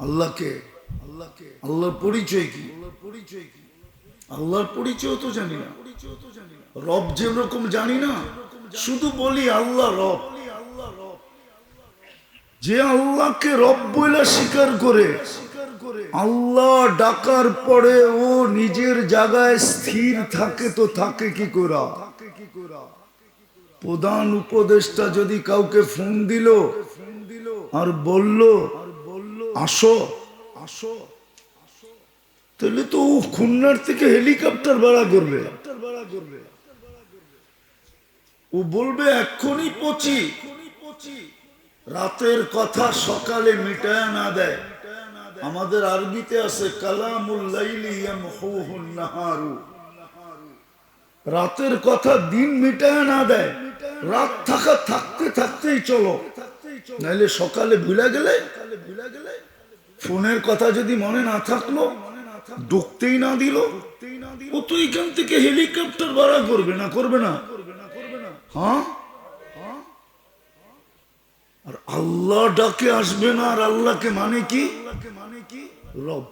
আল্লাহকে আল্লাহকে। আল্লাহর পরিচয় কি? আল্লাহর পরিচয় কি? আল্লাহর পরিচয় তো জানি না। পরিচয় তো জানি না। রব যেরকম জানি না শুধু বলি আল্লাহ রব। আল্লাহ রব। যে আল্লাহকে রব বইলা স্বীকার করে আল্লাহ ডাকার পরে ও নিজের জায়গায় স্থির থাকে তো থাকে কি করা? প্রধান উপদেষ্টা যদি কাউকে ফোন দিল আর বলল আসো আসো তাহলে তো ও খুলনার থেকে হেলিকপ্টার ভাড়া করবে। ও বলবে, এক্ষুনি পচি। রাতের কথা সকালে মিটায় না দেয়। আমাদের আরবিতে আছে রাতের কথা দিন মিটায় না দেয়। রাত থাকা থাকতে থাকতেই চলো। নাইলে সকালে ভুলে গেলে ভুলে গেলে? ফোনের কথা যদি মনে না থাকল, ঢুকতেই না দিল, ও তো এখান থেকে হেলিকপ্টার ভাড়া করবে না করবে না। হ্যাঁ? আর আল্লাহ ডাকে আসবে না, আর আল্লাহকে মানে কি? রব।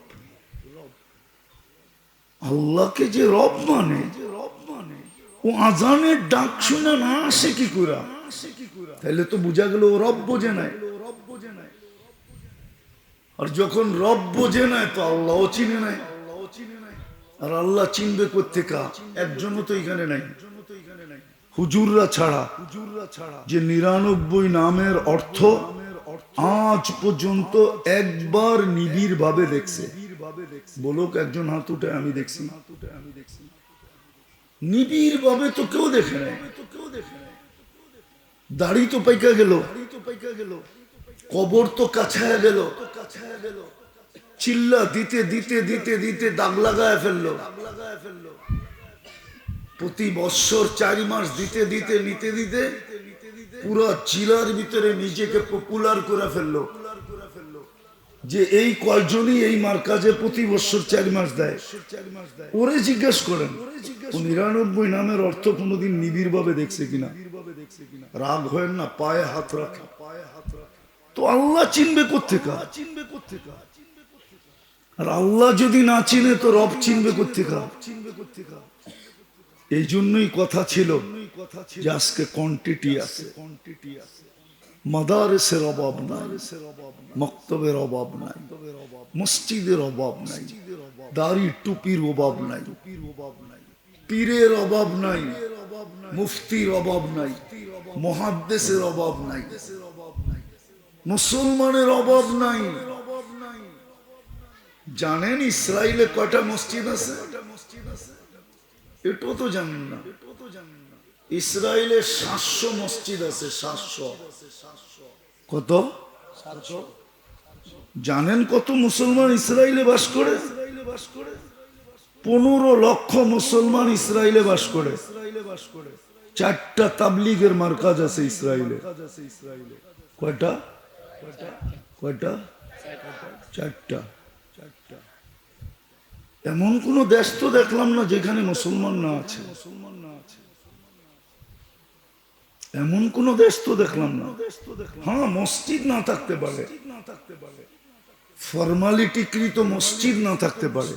আল্লাহকে যে রব মানে ও আজানের ডাক শুনে না আসে কি করা তাহলে তো বোঝা গেল ও রব বোঝে নাই। আর যখন রব বোঝে নাই, তো আল্লাহও চিনে নাই। আর আল্লাহ চিনবে কোথেকা একজনও তো এখানে নাই। হুজুররা ছাড়া হুজুররা ছাড়া যে নিরানব্বই নামের অর্থ আজ পর্যন্ত একবার নিবিড় ভাবে দেখছে। বলুক, একজন হাত উঠে আমি দেখছি। নিবিড় ভাবে তো কেউ দেখে নাই। দাড়ি তো পাইকা গেল। কবর তো কাছায় গেল। চিল্লা দিতে দিতে দিতে দিতে দাগ লাগায় ফেলল। প্রতি বৎসর চারি মাস দিতে দিতে, নিতে, দিতে পুরো জিলার ভিতরে নিজেকে পপুলার করে ফেলল। যে এই কয়জনই এই মার্কাজে প্রতি বছর চারি মাস দেয়। ওরে জিজ্ঞেস করেন নিরানব্বই নামের অর্থ কোনোদিন নিবিড় ভাবে দেখছে কিনা? রাগ হয় না, পায়ে হাত রাখে তো আল্লাহ চিনবে কোথেকা চিনবে কোথেকা আর আল্লাহ যদি না চিনে, তো রব চিনবে কোথেকা চিনবে কোথেকা এই জন্যই কথা ছিল যে আজকে কোয়ান্টিটি আছে। কোয়ান্টিটি আছে মাদারেসের অভাব নাই মক্তবের অভাব নাই মসজিদের অভাব নাই, দাড়ি টুপির অভাব নাই পীরের অভাব নাই মুফতির অভাব নাই মহাদ্দেশের অভাব নাই মুসলমানের অভাব নাই। জানেন ইসরায়েলে কয়টা মসজিদ আছে? এটাও তো জানেন না। ইসরায়েলে সাতশো মসজিদ আছে, সাতশো। কত? জানেন কত মুসলমান ইসরায়েলে বাস করে? পনেরো লক্ষ মুসলমান ইসরায়েলে বাস করে। চারটা তাবলিগের মার্কাজ আছে ইসরায়েলে কয়টা? কয়টা? চারটা। এমন কোন দেশ তো দেখলাম না যেখানে মুসলমান না আছে। মুসলমান না আছে এমন কোন দেশ তো দেখলাম না। হ্যাঁ মসজিদ না থাকতে পারে। ফর্মালিটি কৃত মসজিদ না থাকতে পারে।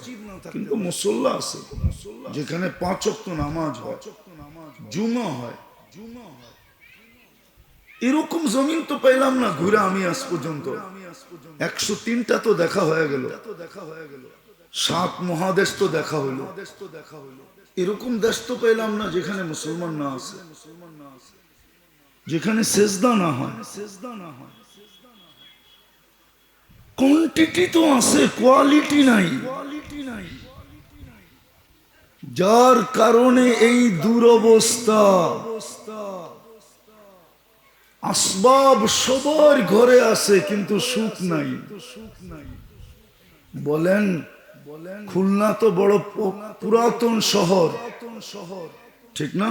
কিন্তু মুসল্লা আছে। যেখানে পাঁচ অক্ত নামাজ হয়। জুমা হয়। এরকম জমিন তো পেলাম না, ঘুরে আমি আজ পর্যন্ত। একশো তিনটা তো দেখা হয়ে গেল। সাত মহাদেশ তো দেখা হইল। এরকম দেশ তো পেলাম না যেখানে মুসলমান না আছে। যেখানে সেজদা না হয়। সেজদা না হয় কোয়ান্টিটি তো আছে কোয়ালিটি নাই কোয়ালিটি নাই। যার কারণে এই দুরবস্থা আসবাব সবার ঘরে আছে, কিন্তু সুখ নাই। বলেন, খুলনা তো বড় পুরাতন শহর। শহর ঠিক না?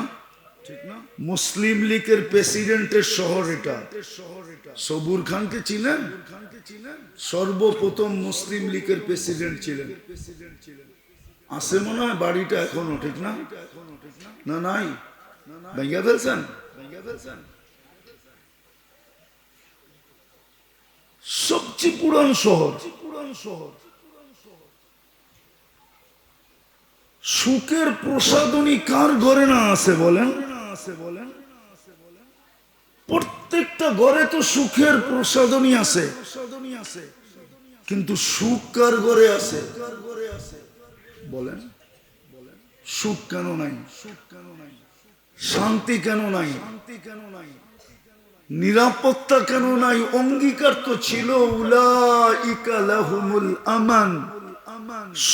ঠিক না মুসলিম লীগের প্রেসিডেন্টের শহর এটা। সবুর খানকে চিনেন সর্বপ্রথম মুসলিম লীগের প্রেসিডেন্ট ছিলেন। আছে মনে হয় বাড়িটা এখনও, ঠিক না? না নাই? ভেঙে ফেলছেন ভেঙে ফেলছেন? সবচেয়ে পুরান শহর। সুখের প্রসাদনী কার ঘরে না আছে বলেন? প্রত্যেকটা ঘরে তো সুখের প্রসাদনী আছে। কিন্তু সুখ কার ঘরে আছে? বলেন। সুখ কেন নাই সুখ কেন নাই শান্তি কেন নাই? শান্তি কেন নাই? নিরাপত্তা কেন নাই অঙ্গীকার তো ছিল। উলাইকা লাহুমুল আমান।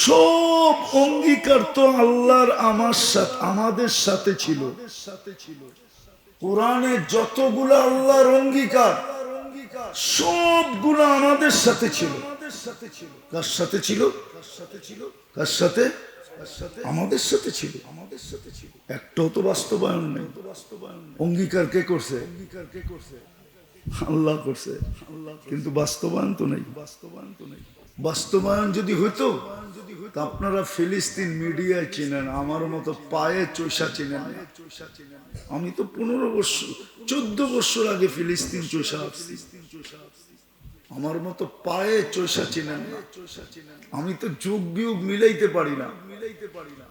সব অঙ্গীকার তো আল্লাহর আমার সাথে আমাদের সাথে ছিল। কোরআনে যতগুলো আল্লাহর অঙ্গীকার, সবগুলো আমাদের সাথে ছিল কার সাথে ছিল। কার সাথে ছিল? কার সাথে? আমাদের সাথে ছিল। আমাদের সাথে ছিল একটাও তো বাস্তবায়ন নেই। অঙ্গীকার কে করছে? অঙ্গীকার কে করছে আল্লাহ করছে। আল্লাহ কিন্তু বাস্তবায়ন তো নেই। বাস্তবায়ন তো নেই বাস্তবায়ন যদি হইতো আপনারা ফিলিস্তিন মিডিয়ায় চিনেন, আমার মতো পায়ে চৈসা চিনেন। আমি তো পনেরো বছর, চোদ্দ বছর আগে ফিলিস্তিন চৈসা আসছি। আমার মতো পায়ে চৈসা চিনেন না। আমি তো যোগ বিয়োগ মিলাইতে পারি না। মিলাইতে পারি না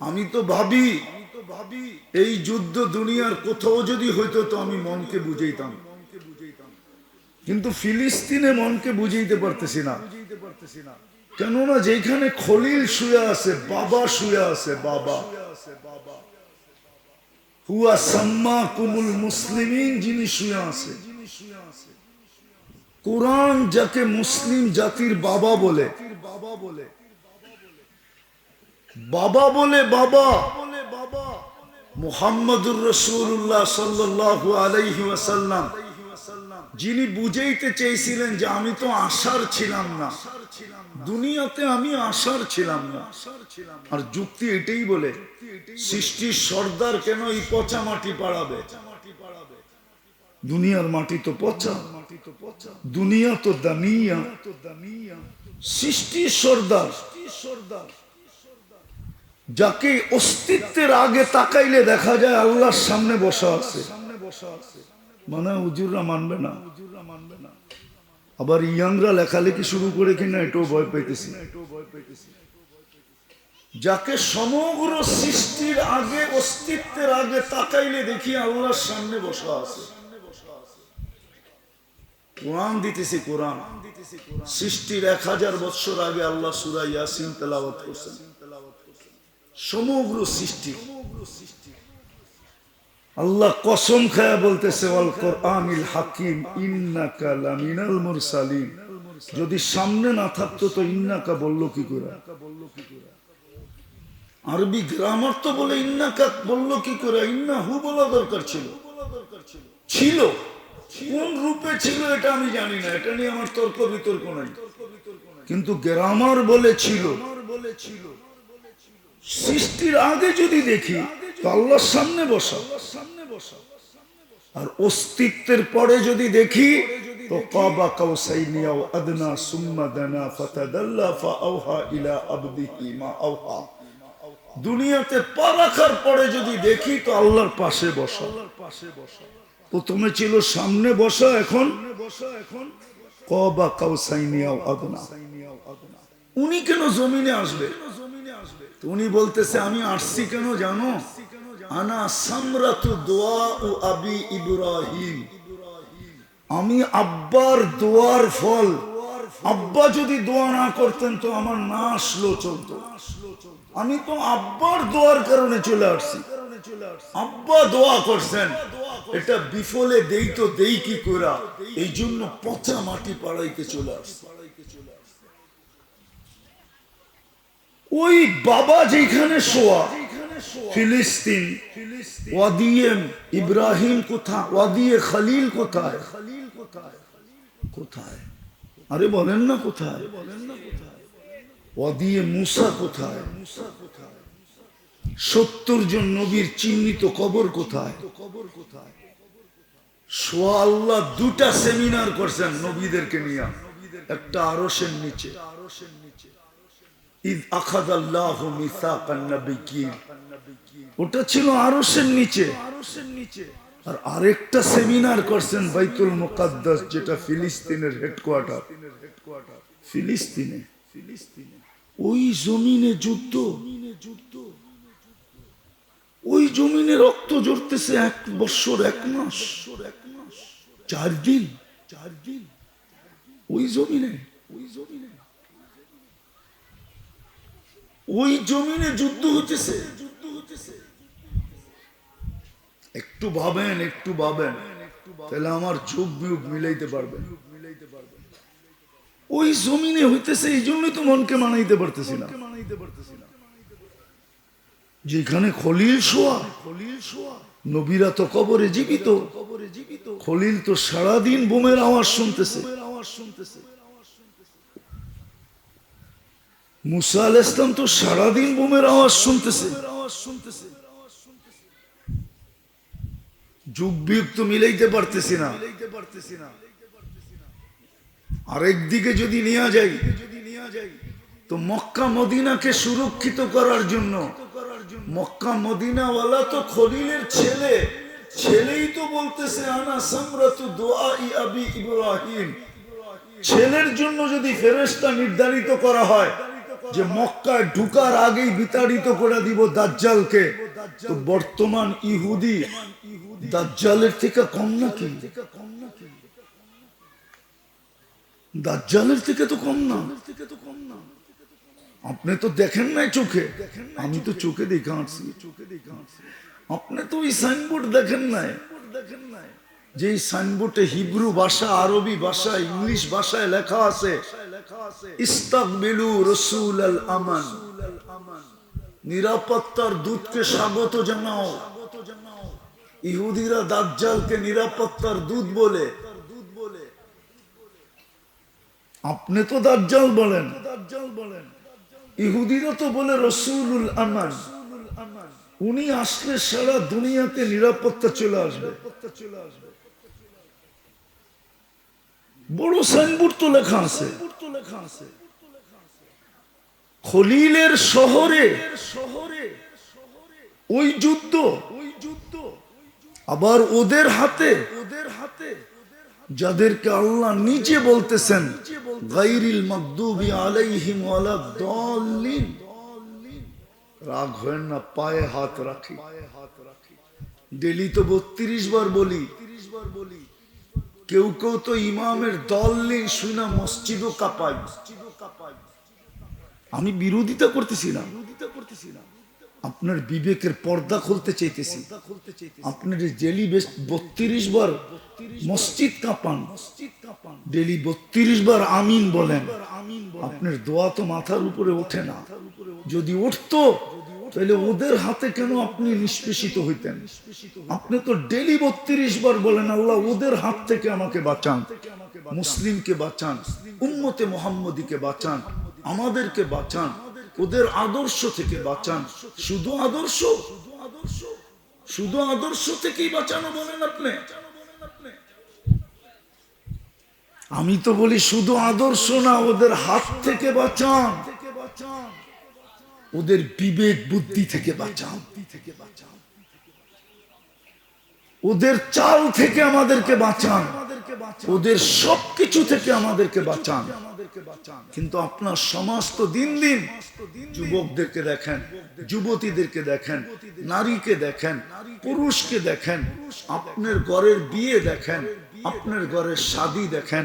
আমি তো ভাবি ভাবি এই যুদ্ধ দুনিয়ার কোথাও যদি হইতো তো আমি মনকে বুঝাইতাম। কিন্তু ফিলিস্তিনে মনকে বুঝাইতে পারতেছি না। কেননা যেখানে খলিল শুয়ে আছে, বাবা শুয়ে আছে, বাবা। হুয়া সাম্মা কুমুল মুসলিমিন যিনি শুয়ে আছে। কোরআন যাকে মুসলিম জাতির বাবা বলে বাবা বলে বাবা বলে বাবা মুহাম্মদুর রসুল্লাহ সাল্লাল্লাহু আলাইহি ওয়াসাল্লাম। যিনি বুঝাইতে চেয়েছিলেন যে আমি তো আশার ছিলাম না, দুনিয়াতে আমি আশার ছিলাম না। আর যুক্তি এটাই বলে, সৃষ্টির সর্দার কেন এই পচা মাটি পাড়াবে? দুনিয়ার মাটি তো পচা। দুনিয়া তো দানিয়া তো দানিয়া সৃষ্টির সর্দার। সর্দার যাকে অস্তিত্বের আগে তাকাইলে দেখা যায় আল্লাহর সামনে বসা আছে। মানে হুজুররা মানবে না। আবার ইয়াংরা লেখালেখি শুরু করে কিনা এটাও ভয় পাইতেছি এটাও ভয় পাইতেছি যাকে সমগ্র সৃষ্টির আগে, অস্তিত্বের আগে তাকাইলে দেখি আল্লাহর সামনে বসা আছে। কোরআন দিতেছি কোরআন। সৃষ্টির এক হাজার বছর আগে আল্লাহ সুরা ইয়াসিন তেলাওয়াত করছেন। সমগ্র সৃষ্টি। আল্লাহ কসম খায়া বলতেছে অল হাকিম, ইন্নাকা যদি সামনে না থাকতো তো ইন্নাকা বলল কি করে? আরবি গ্রামার তো বলে, ইন্নাকা বলল কি করে? ইন্না হু বলা দরকার ছিল। ছিল। কোন রূপে ছিল এটা আমি জানি না, এটা নিয়ে আমার তর্ক বিতর্ক নাই। কিন্তু গ্রামার সৃষ্টির আগে যদি দেখি আল্লাহর সামনে সামনে আর অস্তিত্বের পরে যদি দেখি দুনিয়াতে পা রাখার পরে যদি দেখি, তো আল্লাহর পাশে বসা আল্লাহর পাশে বসা। প্রথমে ছিল সামনে বসা, এখন উনি কেন জমিনে আসবে? উনি বলতেছে, আমি আসছি কেন জানো? আনা দোয়া ও আবি ইব্রাহিম। আমি আব্বার দোয়ার ফল। আব্বা যদি দোয়া না করতেন তো আমার না আসলো চলতো। আমি তো আব্বার দোয়ার কারণে চলে আসছি। আব্বা দোয়া করছেন। এটা বিফলে দেই তো দেই কি করা এই জন্য পচা মাটি পাড়াইতে চলে আসছে। ওই বাবা যেখানে শোয়া, ফিলিস্তিন ওয়াদিয়ে ইব্রাহিম কোথায় ওয়াদিয়ে খালিল কোথায় খালিল কোথায়? কোথায়? আরে বলেন না কোথায়? বলেন না কোথায় ওয়াদিয়ে মুসা কোথায় মুসা কোথায়? সত্তর জন নবীর চিহ্নিত কবর কোথায়? কবর কোথায় সোয়া আল্লাহ দুটা সেমিনার করছেন নবীদেরকে নিয়ে। একটা আরসের নিচে। নিচে। আর আরেকটা সেমিনার বাইতুল যেটা ফিলিস্তিনের ফিলিস্তিনে ফিলিস্তিনে। ওই জমিনে যুদ্ধ যুদ্ধ। ওই জমিনে রক্ত জড়তেছে এক বৎসর এক মাস এক মাস চার দিন চার দিন। ওই জমিনে ওই জমিনে। ওই জমিনে যুদ্ধ হতেছে যুদ্ধ হতেছে একটু ভাবেন একটু ভাবেন, তাহলে আমার যোগ বিয়োগ মিলাইতে পারবেন মিলাইতে পারবেন ওই জমিনে হইতেছে, এই জন্যই তো মনকে মানাইতে পারতেছি না মানাইতে পারতেছি না। যেখানে খলিল শোয়া খলিল শোয়া নবীরা তো কবরে জীবিত। কবরে জীবিত খলিল তো সারাদিন বোমের আওয়াজ শুনতেছে। আওয়াজ শুনতেছে মুসা আল ইসলাম তো সারাদিন বোমের আওয়াজ শুনতেছে। আওয়াজ শুনতেছে যুগ বিয়োগ তো মিলাইতে পারতেছি না। মিলাইতে পারতেছি না আরেক দিকে যদি নেওয়া যায় যদি নেওয়া যায় তো মক্কা মদিনাকে সুরক্ষিত করার জন্য মক্কা মদিনাওয়ালা তো খলিলের ছেলে। ছেলেই তো বলতেছে, আনা সামরাতু দোয়াই আবি ইব্রাহিম। ছেলের জন্য যদি ফেরেশতা নির্ধারিত করা হয় যে মক্কায় ঢুকার আগেই বিতাড়িত করে দিব দাজ্জালকে, তো বর্তমান ইহুদি দাজ্জালের থেকে কম নাকি? দাজ্জালের থেকে তো কম না থেকে তো কম না। আপনি তো দেখেন নাই চোখে। আমি তো চোখে দেখে চোখে দেখে আপনি তো ওই সাইনবোর্ড দেখেন নাই। দেখেন নাই যে সাইনবোর্ডে হিব্রু ভাষা, আরবি ভাষা, ইংলিশ ভাষায় লেখা আছে নিরাপত্তার দূতকে স্বাগত জানাও। ইহুদিরা দাজ্জালকে নিরাপত্তার বলে। আপনি তো দাজ্জাল বলেন দাজ্জাল বলেন। ইহুদিরা তো বলে রসুলুল আমান। উনি আসলে সারা দুনিয়াতে নিরাপত্তা চলে আসবে। বড় সাইনবোর্ড তো লেখা আছে। খলিলের শহরে শহরে ওই যুদ্ধ ওই যুদ্ধ আবার ওদের হাতে ওদের হাতে যাদেরকে আল্লাহ নিজে বলতেছেন রাগ হয় না, পায়ে হাত রাখি। ডেলি তো বত্রিশ বার বলি, কেউ কেউ তো ইমামের দল নেই শুনা মসজিদও কাঁপাই আমি বিরোধিতা করতেছি না বিরোধিতা করতেছি না। আপনার বিবেকের পর্দা খুলতে চাইতেছি। আপনার ডেলি বেশ বত্রিশ বার মসজিদ কাঁপান। ডেলি বত্রিশ বার আমিন বলেন। আপনার দোয়া তো মাথার উপরে ওঠে না। যদি উঠতো, তাহলে ওদের হাতে কেন আপনি নিষ্পেষিত হইতেন? আপনি তো ডেলি বত্রিশ বার বলেন, আল্লাহ ওদের হাত থেকে আমাকে বাঁচান, মুসলিমকে বাঁচান, উম্মতে মোহাম্মদীকে বাঁচান, আমাদেরকে বাঁচান। ওদের আদর্শ থেকে বাঁচান। শুধু আদর্শ? শুধু আদর্শ থেকেই বাঁচানো বলেন আপনি। আমি তো বলি শুধু আদর্শ না, ওদের হাত থেকে বাঁচান। ওদের বিবেক, বুদ্ধি থেকে বাঁচান। ওদের চাল থেকে আমাদেরকে বাঁচান। ওদের সবকিছু থেকে আমাদেরকে বাঁচান। কিন্তু আপনার সমাজ তো দিন দিন যুবকদেরকে দেখেন, যুবতীদেরকে দেখেন, নারীকে দেখেন, পুরুষকে দেখেন, আপনার ঘরের বিয়ে দেখেন, আপনার ঘরের শাদি দেখেন,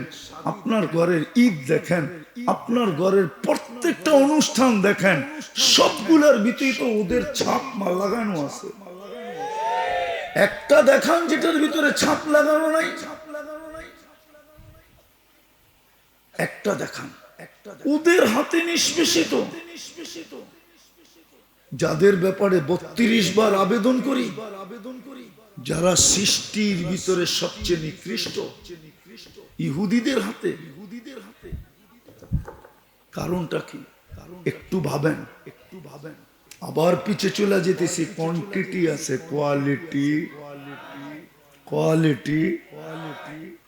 আপনার ঘরের ঈদ দেখেন, আপনার ঘরের প্রত্যেকটা অনুষ্ঠান দেখেন, সবগুলোর ভিতরে তো ওদের ছাপ লাগানো আছে। একটা দেখান যেটার ভিতরে ছাপ লাগানো নাই। একটা দেখান ওদের হাতে নিষ্পেষিত। যাদের ব্যাপারে বত্রিশ বার আবেদন করি, যারা সৃষ্টির ভিতরে সবচেয়ে নিকৃষ্ট, ইহুদিদের হাতে। ইহুদিদের হাতে কারণটা কি? একটু ভাবেন। একটু ভাবেন আবার পিছে চলে যেতেছি। কোয়ান্টিটি আছে quality quality quality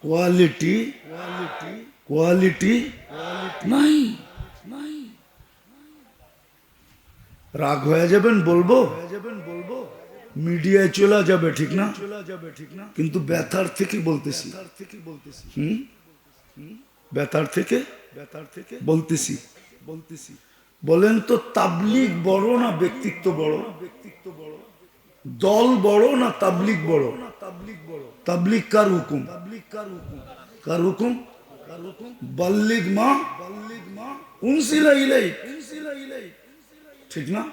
quality quality নাই নাই রাগ হয়ে যাবেন বলব? যাবেন বলব মিডিয়ায় চলে যাবে, ঠিক না? চলে যাবে ঠিক না কিন্তু ব্যথার থেকে বলতেছি। থেকে বলতেছি হুম? ব্যথার থেকে? বেতার থেকে বলতেছি। বলতেছি বলেন তো, তাবলিগ বড় না ব্যক্তিত্ব বড়? ব্যক্তিত্ব বড় দল বড় না তাবলিগ বড়? না তাবলিগ বড় তাবলিগ কার হুকুম তাবলিগ কার হুকুম? কার হুকুম? ঠিক না?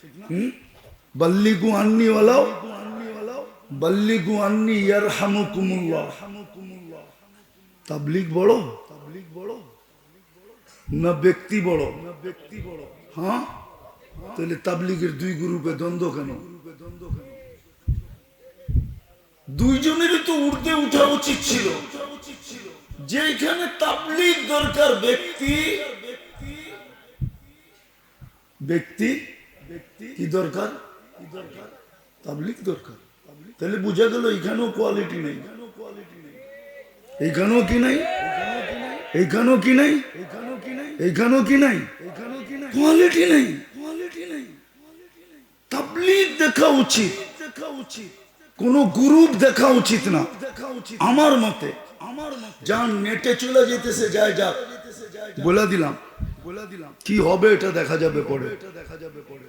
ঠিক না আন্নি ওয়ালাও আন্নি বড়? না ব্যক্তি বড়? না ব্যক্তি হ্যাঁ? তাহলে তাবলিগের দুই গ্রুপে দ্বন্দ্ব কেন? দুইজনেরই তো উঠতে উঠা উচিত ছিল। যেখানে তাবলিগ দরকার ব্যক্তি ব্যক্তি, কি দরকার? কি দরকার তাবলিগ দরকার। তাহলে বোঝা গেল এখানেও কোয়ালিটি নেই। এইখানেও কি নাই? এইখানেও কি নাই? এইখানেও কি নাই? কোয়ালিটি নেই। কোয়ালিটি নেই তাবলিগ দেখা উচিত। দেখা উচিত কোন গ্রুপ দেখা উচিত না। দেখা উচিত আমার মতে। যান নেটে চলে যেতেছে যায় যাক। বলে দিলাম। বলে দিলাম কি হবে এটা দেখা যাবে পরে। এটা দেখা যাবে পরে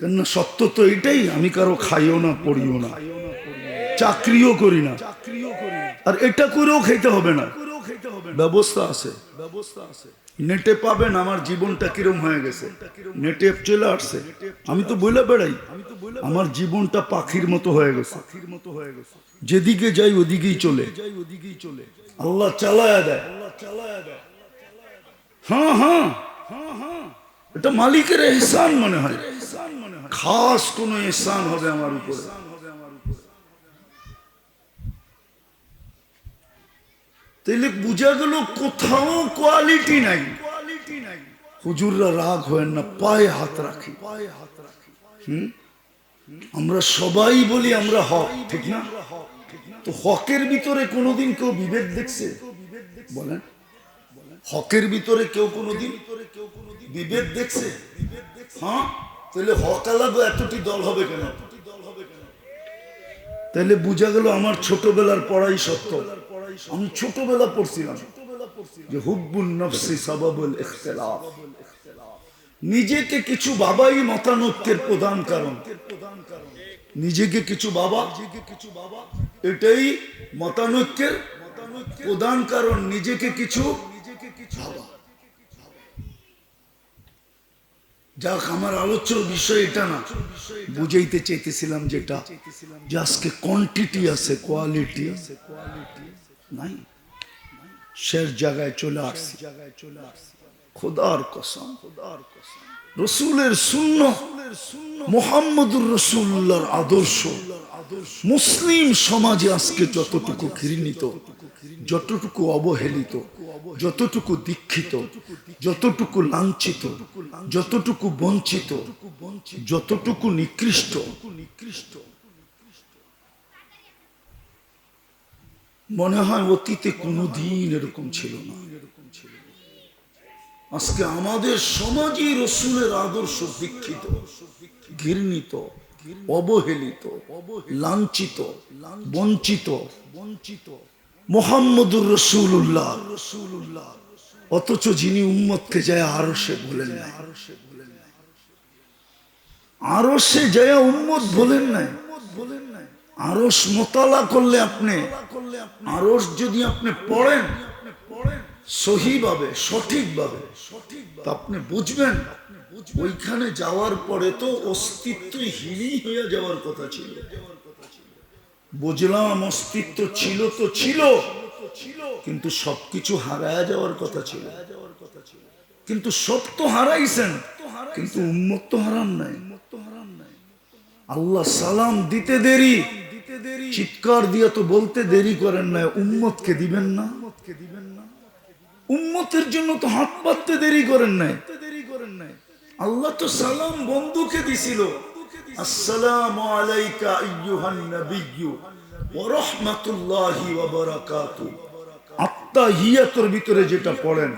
কেননা সত্য তো এটাই, আমি কারও খাইও না, পড়িও না। চাকরিও করি না। চাকরিও করি আর এটা করেও খেতে হবে না। ব্যবস্থা আছে। ব্যবস্থা আছে নেটে পাবেন, আমার জীবনটা কিরম হয়ে গেছে। নেটে চলে আসছে। আমি তো বলে বেড়াই, আমার জীবনটা পাখির মতো হয়ে গেছে পাখির মতো হয়ে গেছে। যেদিকে যাই, ওদিকেই চলে। আল্লাহ চালায়া দেয়। হ্যাঁ হ্যাঁ। এটা মালিকের এহসান মনে হয়। খাস কোন এহসান হবে আমার উপরে। তাইলে বোঝা গেল কোথাও কোয়ালিটি নাই। হুজুররা রাগ হয় না, পায়ে হাত রাখি। পায়ে হাত রাখি আমরা সবাই বলি আমরা হক, ঠিক না? তো হকের ভিতরে কোনোদিন কেউ বিবেক দেখছে? বলেন। হকের ভিতরে কেউ কোনোদিন বিবেক দেখছে? হ্যাঁ? তাহলে হক আলাদা, এতটি দল হবে কেন? তাহলে বোঝা গেল আমার ছোটবেলার পড়াই সত্য। আমি ছোটবেলা পড়ছিলাম যে হুব্বুল নফসি সাবাবুল ইখতিলাফ। নিজেকে কিছু বাবাই মতানৈক্যের প্রধান কারণ। নিজেকে কিছু বাবা কিছু বাবা এটাই মতানৈক্যের প্রধান কারণ, নিজেকে কিছু নিজেকে কিছু বাবা যাক, আমার আলোচ্য বিষয় এটা না, বুঝাইতে চাইতেছিলাম যেটা, যে আজকে কোয়ান্টিটি আছে কোয়ালিটি নাই। শেষ জায়গায় চলে আসছি। জায়গায় চলে আসছি খোদার কসম খোদার কসম। রসুলের শূন্য মোহাম্মদুর রসুল্লাহর আদর্শ। মুসলিম সমাজে আজকে যতটুকু ঘৃণিত, যতটুকু অবহেলিত, যতটুকু দীক্ষিত, যতটুকু লাঞ্ছিত, যতটুকু বঞ্চিত, যতটুকু নিকৃষ্ট নিকৃষ্ট মনে হয় অতীতে কোনোদিন এরকম ছিল না। আজকে আমাদের সমাজই রসুলের আদর্শ দীক্ষিত ঘৃণিত, অবহেলিত, লাঞ্ছিত, বঞ্চিত। বঞ্চিত মোহাম্মদুর রসুল্লাহ রসুল্লাহ অথচ যিনি উম্মতকে যায় আরও সে বলেন না আরও সে যায় উম্মত বলেন নাই। আরস মোতালা করলে আপনি আরস যদি আপনি পড়েন সহিভাবে, সঠিকভাবে। আপনি বুঝবেন ওইখানে যাওয়ার পরে তো অস্তিত্বহীনই হয়ে যাওয়ার কথা ছিল। বুঝলাম অস্তিত্ব ছিল তো ছিল, কিন্তু সবকিছু হারায় যাওয়ার কথা ছিল। কিন্তু সব তো হারাইছেন, কিন্তু উন্মত তো হারান নাই। আল্লাহ সালাম দিতে দেরি, চিৎকার দিয়ে তো বলতে দেরি করেন না উম্মতকে দিবেন না দিবেন না। উম্মতের জন্য তো হাত পাততে দেরি করেন নাই। আল্লাহ তো সালাম বন্ধুকে দিছিল। আসসালামু আলাইকা আইয়ুহান নাবিয়্যু ওয়া রাহমাতুল্লাহি ওয়া ভিতরে যেটা পড়েন,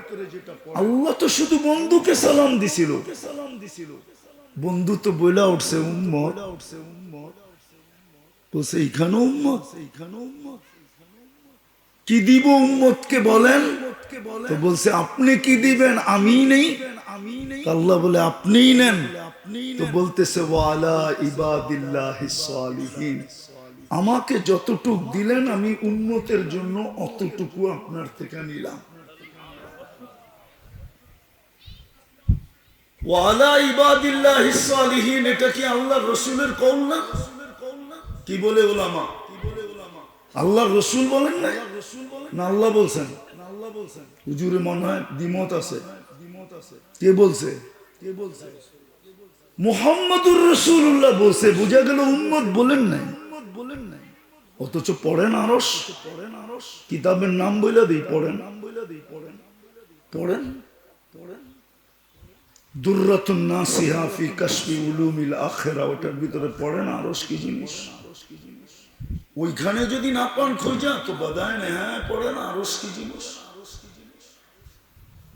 আল্লাহ তো শুধু বন্ধুকে সালাম দিছিল। বন্ধু তো বইলা উঠছে উম্মত। তো সেইখানেও উম্মত সেইখানেও উম্মত। কি দিব উম্মতকে বলেন? তো বলছে, আপনি কি দিবেন? আমি নেই। আল্লাহ বলে, আপনিই নেন। তো বলতেছে, ওয়ালা ইবাদিল্লাহ সালিহিন। আমাকে যতটুক দিলেন, আমি উন্মতের জন্য অতটুকু আপনার থেকে নিলাম। ওয়ালা ইবাদিল্লাহ সালিহিন, এটা কি আল্লাহ রসুলের কৌল না? কি বলে ওলামা? আল্লাহ রসুল বলেন না? আল্লাহ বলছেন। হুজুরে মনে হয় দ্বিমত আছে। কে বলছে? কে বলছে মোহাম্মদুর রসুল্লাহ বলছে, বোঝা গেল উম্মত বলেন নাই। বলেন নাই অথচ পড়েন আরস পড়েন আরস কিতাবের নাম বইলা দিই, পড়েন। নাম বইলা দিই পড়েন। পড়েন পড়েন দুর্রাতুন নাসিহা ফি কাশফি উলুমিল আখিরা, ওটার ভিতরে পড়েন আরস কি জিনিস? ওইখানে যদি না পান খোঁজা, তো বদায় হ্যাঁ পড়েন আরস কি জিনিস।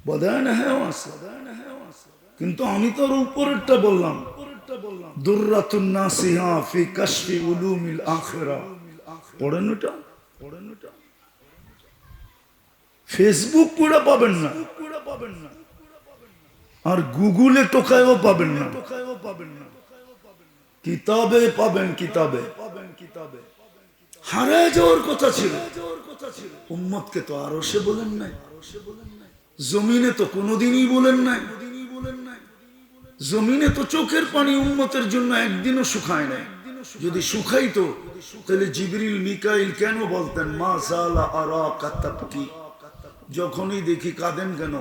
বদায় আছে। কিন্তু আমি তো ওর উপরেরটা বললাম। ফেসবুক পুরো পাবেন না। পাবেন না আর গুগলে পাবেন না টোকায়ও পাবেন না। কিতাবে পাবেন কিতাবে পাবেন কিতাবে। হারায় যাওয়ার কথা ছিল। উম্মতকে তো আরও সে বলেন নাই। জমিনে তো কোনোদিনই বলেন নাই। জমিনে তো চোখের পানি উম্মতের জন্য একদিনও শুকায় নাই। যদি শুকাইতো, তাহলে জিবরিল, মিকাইল কেন বলতেন, মা সালা আরা কাতাবকি যখনই দেখি কাঁদেন কেন?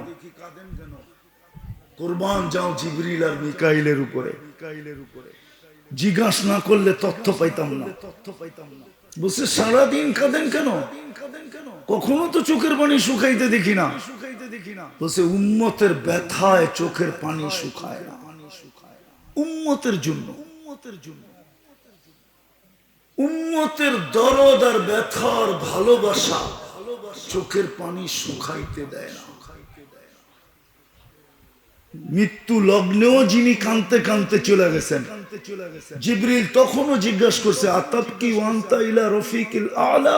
কোরবান যাও জিবরিল আর মিকাইলের উপরে। জিজ্ঞাস না করলে তথ্য পাইতাম না তথ্য পাইতাম না। বলছে, সারাদিন কাঁদেন কেন? কখনো তো চোখের পানি শুকাইতে দেখি না। বলছে, উম্মতের ব্যথায় চোখের পানি শুকায় না। উম্মতের জন্য। উম্মতের জন্য উম্মতের দরদ আর ব্যথার ভালোবাসা চোখের পানি শুকাইতে দেয় না। মৃত্যু লগ্নেও যিনি কানতে কানতে চলে গেছেন জিব্রিল তখনও জিজ্ঞাসা করছে আতাব ওয়ান্তা ইলা রফিকিল আলা?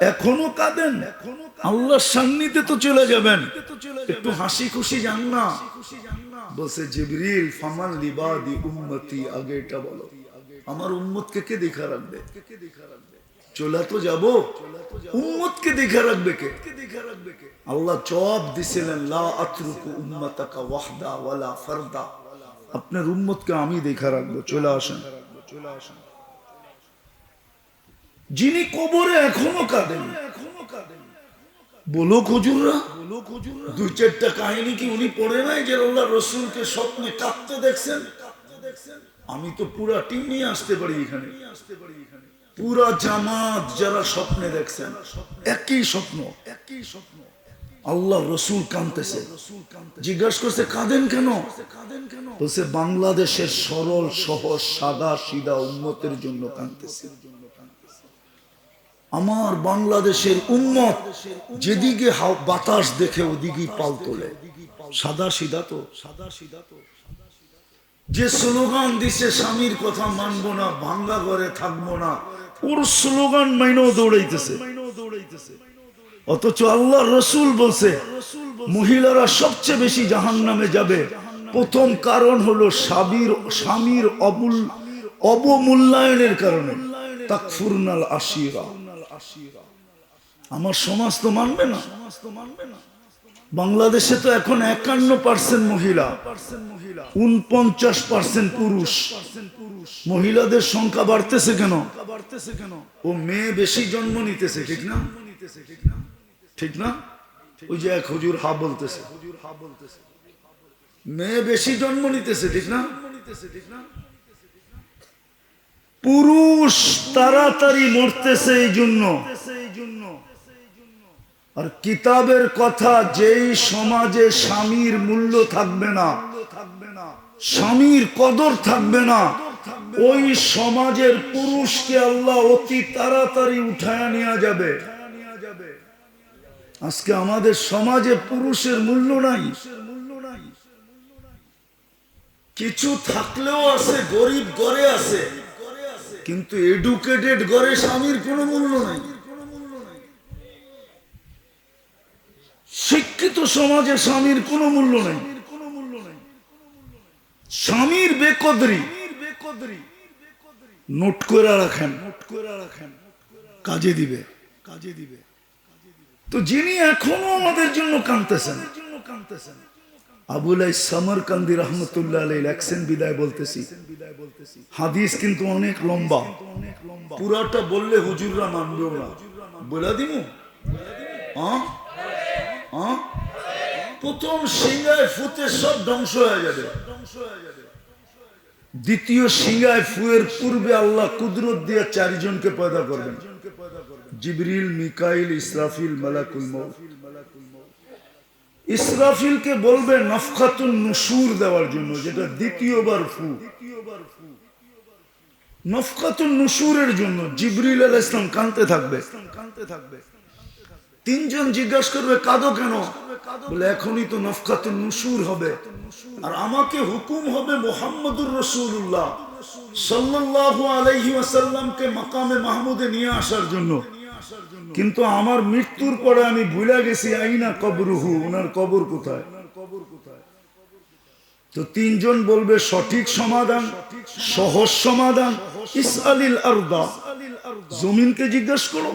এখনও কাঁদেন? আল্লাহর সান্নিধ্যে তো চলে যাবেন। একটু হাসি খুশি যান না। বলছে, জিবরিল, ফামান লিবাদি উম্মতি? আগে এটা বলো। আমার উম্মতকে কে দেখা রাখবে? চলে তো যাব। উম্মতকে দেখা রাখবে কে? আল্লাহ জবাব দিছিলেন, লা আতরুকু উম্মাতাকা ওয়াহদা ওয়ালা ফারদা। আপনার উম্মতকে আমি দেখা রাখব চলে আসেন যিনি কবরে এখনও কাঁদেন বলো খজুররা বলো খজুররা দুই চারটা কাহিনী কি উনি পড়ে নাই যে আল্লাহ রসুলকে স্বপ্নে কাঁদতে দেখছেন আমি তো পুরা টিম নিয়ে আসতে পারি এখানে আসতে পারি এখানে পুরা জামাত যারা স্বপ্নে দেখছেন একই স্বপ্ন একই স্বপ্ন আল্লাহ রসুল কাঁদতেছে জিজ্ঞাসা করছে, কাঁদেন কেন? বলছে, বাংলাদেশের সরল, সহজ, সাদা সিদা উন্মতের জন্য কাঁদতেছে আমার বাংলাদেশের উন্মত যেদিকে বাতাস দেখে ওদিকেই পাল তোলে। সাদা সিদা তো সাদা সিদা তো। যে স্লোগান দিছে, স্বামীর কথা মানবো না, ভাঙ্গা ঘরে থাকব না, ওর স্লোগান মাইনেও দৌড়াইতেছে। অথচ আল্লাহ রসুল বলছে, মহিলারা সবচেয়ে বেশি জাহান নামে যাবে। প্রথম কারণ হলো স্বামীর স্বামীর অমূল অবমূল্যায়নের কারণে। তাকফুরনাল আশিরা। আমার সমাজ তো মানবে না। বাংলাদেশে তো এখন একান্ন পার্সেন্ট মহিলা উনপঞ্চাশ পার্সেন্ট পুরুষ। মহিলাদের সংখ্যা বাড়তেছে কেন? বাড়তেছে কেন ও মেয়ে বেশি জন্ম নিতেছে ঠিক না ঠিক না? ওই যে এক হুজুর হা বলতেছে। হুজুর হা বলতেছে মেয়ে বেশি জন্ম নিতেছে, ঠিক না? ঠিক না পুরুষ তাড়াতাড়ি মরতেছে এই জন্য। আর কিতাবের কথা যেই সমাজে স্বামীর মূল্য থাকবে না, স্বামীর কদর থাকবে না, ওই সমাজের পুরুষকে আল্লাহ অতি তাড়াতাড়ি উঠায় নেওয়া যাবে। আজকে আমাদের সমাজে পুরুষের মূল্য নাই। কিছু থাকলেও আছে, গরিব ঘরে আছে, কিন্তু এডুকেটেড ঘরে স্বামীর কোনো মূল্য নাই। শিক্ষিত সমাজে স্বামীর কোনো মূল্য নেই। স্বামীর বেকদরি নোট করে রাখেন নোট করে রাখেন, কাজে দিবে কাজে দিবে। তো যিনি এখনও আমাদের জন্য কাঁদতেছেন। কাঁদতেছেন আবুল সামর রহমতুল্লাহ আলাই লেখছেন বিদায় বলতেছি। হাদিস কিন্তু অনেক লম্বা। পুরাটা বললে হুজুররা মানবেও না। বলে দিমু? হ্যাঁ প্রথম সিংহায় ফুতে সব ধ্বংস হয়ে যাবে। দ্বিতীয় সিংহায় ফুয়ের পূর্বে আল্লাহ কুদরত দিয়ে চারজনকে পয়দা করবেন। জিবরিল, মিকাইল, ইসরাফিল, মালাকুল মৌত ইসরাফিলকে বলবে নফখাতুন নুসুর দেওয়ার জন্য, যেটা দ্বিতীয়বার ফু। নফখাতুন নুসুরের জন্য জিবরিল আল ইসলাম কানতে থাকবে। কানতে থাকবে তিনজন জিজ্ঞাসা করবে, কাঁদো কেন? বলে, এখনই তো নফখাতুন নুসুর হবে। আর আমাকে হুকুম হবে মোহাম্মদুর রসুল্লাহ সাল্লাল্লাহু আলাইহি ওয়াসাল্লামকে মাকামে মাহমুদে নিয়ে আসার জন্য। কিন্তু আমার মৃত্যুর পরে আমি ভুলে গেছি, আইনা কবরুহু ওনার কবর কোথায়? তো তিনজন বলবে, সঠিক সমাধান, সহজ সমাধান, ইসআলিল আরদা। জমিনকে জিজ্ঞেস করো।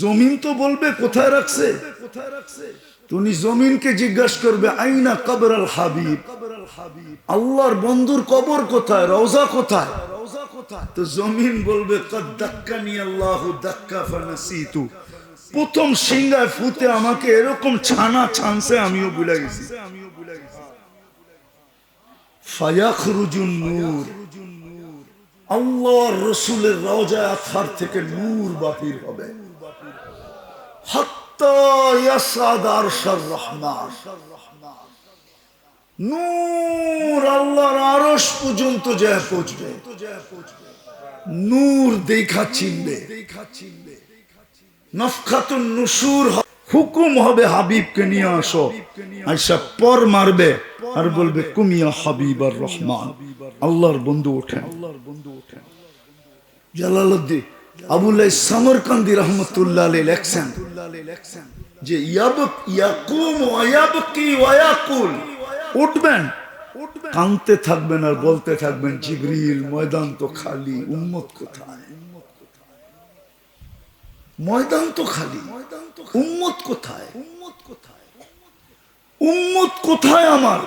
জমিন তো বলবে, কোথায় রাখছে? কোথায় রাখছে তুমি জমিনকে জিজ্ঞাসা করবে, আইনা কবর আল হাবিব। আল্লাহর বন্ধুর কবর কোথায়? রওজা কোথায়? রওজা তো জমিন বলবে প্রথম সিংহায় ফুতে আমাকে এরকম ছানা ছানছে, আমিও ভুলে গেছি। ফায়াখরুজুন নূর। আল্লাহর রসুলের রওজা আথার থেকে নূর বাহির হবে। নূর আল্লাহর আরশ পর্যন্ত যায় পৌঁছবে। নূর দেখা চিনবে। নুসুর হুকুম হবে হাবিবকে নিয়ে আসো। আইসা পর মারবে আর বলবে, কুমিয়া হাবিব আর রহমান। আল্লাহর বন্ধু ওঠেন। আল্লাহর বন্ধু ওঠেন জালালউদ্দিন আবুল্লাহ সামরকান্দি রহমতুল্লাহ লেখছেন যে, ইয়াবক, ইয়াকুম উঠবেন। কাঁদতে থাকবেন আর বলতে থাকবেন, জিবরিল, ময়দান তো খালি, উম্মত কোথায়? ময়দান তো খালি, উম্মত কোথায়? উম্মত কোথায় কোথায় আমার?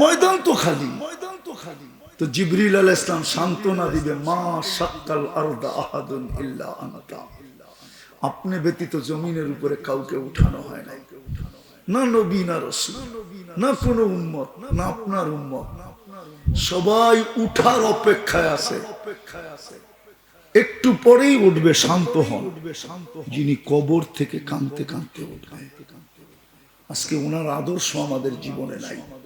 ময়দান তো খালি। ময়দান তো খালি তো জিবরিল আল ইসলাম সান্ত্বনা দিবে মা সাক্কাল আরদা আপনি ব্যতীত জমিনের উপরে কাউকে উঠানো হয় নাই। না নবী না রসুল, না কোনো উম্মত, না আপনার উম্মত। সবাই উঠার অপেক্ষায় আছে। একটু পরেই উঠবে, শান্ত হন। যিনি কবর থেকে কাঁদতে কাঁদতে উঠবে আজকে ওনার আদর্শ আমাদের জীবনে নাই।